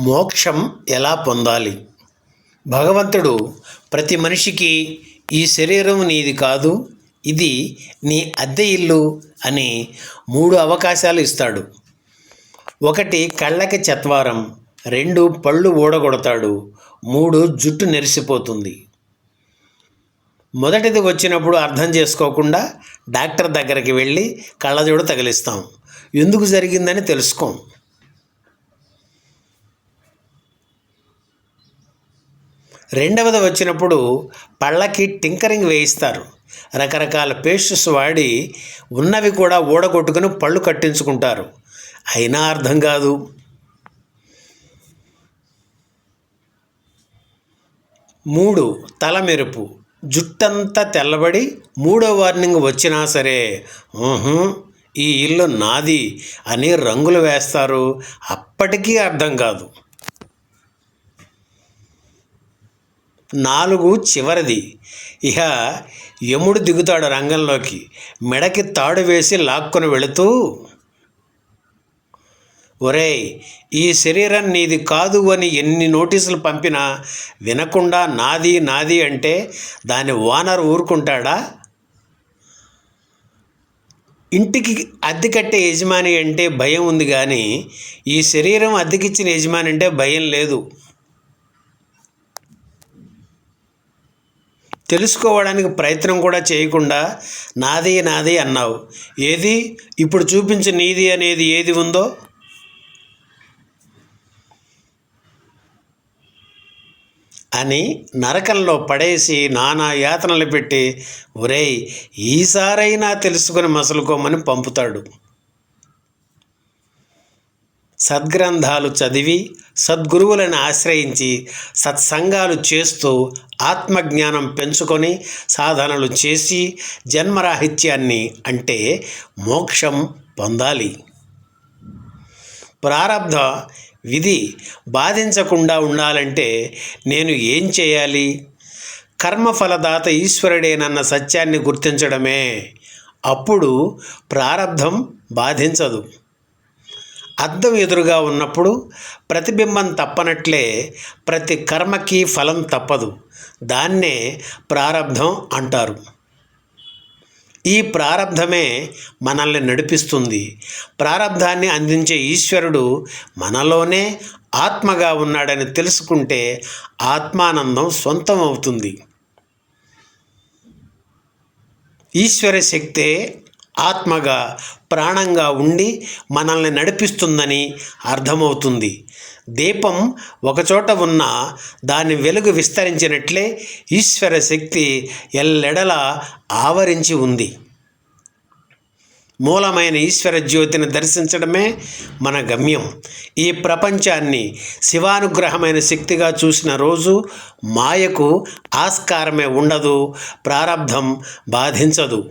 మోక్షం ఎలా పొందాలి? భగవంతుడు ప్రతి మనిషికి ఈ శరీరం నీది కాదు ఇది నీ అద్దె ఇల్లు అని మూడు అవకాశాలు ఇస్తాడు. ఒకటి కళ్ళకి చత్వారం రెండు పళ్ళు ఊడగొడతాడు మూడు జుట్టు నెరిసిపోతుంది. మొదటిది వచ్చినప్పుడు అర్థం చేసుకోకుండా డాక్టర్ దగ్గరికి వెళ్ళి కళ్ళజోడు తగిలిస్తాం. ఎందుకు జరిగిందని తెలుసుకోం. రెండవది వచ్చినప్పుడు పళ్ళకి టింకరింగ్ వేయిస్తారు. రకరకాల పేస్ట్స్ వాడి ఉన్నవి కూడా ఊడగొట్టుకుని పళ్ళు కట్టించుకుంటారు. అయినా అర్థం కాదు. మూడు తల మెరుపు జుట్టంతా తెల్లబడి మూడో వార్నింగ్ వచ్చినా సరే ఈ ఇల్లు నాది అని రంగులు వేస్తారు. అప్పటికీ అర్థం కాదు. నాలుగు చివరిది. ఇహ యముడు దిగుతాడు రంగంలోకి. మెడకి తాడు వేసి లాక్కొని వెళుతూ ఒరేయ్ ఈ శరీరం నీది కాదు అని ఎన్ని నోటీసులు పంపినా వినకుండా నాది నాది అంటే దాని ఓనర్ ఊరుకుంటాడా? ఇంటికి అద్దె కట్టే యజమాని అంటే భయం ఉంది కానీ ఈ శరీరం అద్దెకిచ్చిన యజమాని అంటే భయం లేదు. తెలుసుకోవడానికి ప్రయత్నం కూడా చేయకుండా నాది నాది అన్నావు. ఏది? ఇప్పుడు చూపించు నీది అనేది ఏది ఉందో. అని నరకంలో పడేసి నానా యాతనలు పెట్టి ఒరేయ్ ఈసారైనా తెలుసుకుని మసలుకోమని పంపుతాడు. సద్గ్రంథాలు చదివి సద్గురువులను ఆశ్రయించి సత్సంగాలు చేస్తూ ఆత్మజ్ఞానం పెంచుకొని సాధనలు చేసి జన్మరాహిత్యాన్ని అంటే మోక్షం పొందాలి. ప్రారబ్ధ విధి బాధించకుండా ఉండాలంటే నేను ఏం చేయాలి? కర్మఫలదాత ఈశ్వరుడేనన్న సత్యాన్ని గుర్తించడమే. అప్పుడు ప్రారబ్ధం బాధించదు. అద్దం ఎదురుగా ఉన్నప్పుడు ప్రతిబింబం తప్పనట్లే ప్రతి కర్మకి ఫలం తప్పదు. దాన్నే ప్రారబ్ధం అంటారు. ఈ ప్రారబ్ధమే మనల్ని నడిపిస్తుంది. ప్రారబ్ధాన్ని అందించే ఈశ్వరుడు మనలోనే ఆత్మగా ఉన్నాడని తెలుసుకుంటే ఆత్మానందం సొంతం అవుతుంది. ఈశ్వర శక్తే ఆత్మగా ప్రాణంగా ఉండి మనల్ని నడిపిస్తుందని అర్థమవుతుంది. దీపం ఒకచోట ఉన్న దాని వెలుగు విస్తరించినట్లే ఈశ్వర శక్తి ఎల్లెడలా ఆవరించి ఉంది. మూలమైన ఈశ్వర జ్యోతిని దర్శించడమే మన గమ్యం. ఈ ప్రపంచాన్ని శివానుగ్రహమైన శక్తిగా చూసిన రోజు మాయకు ఆస్కారమే ఉండదు ప్రారబ్ధం బాధించదు.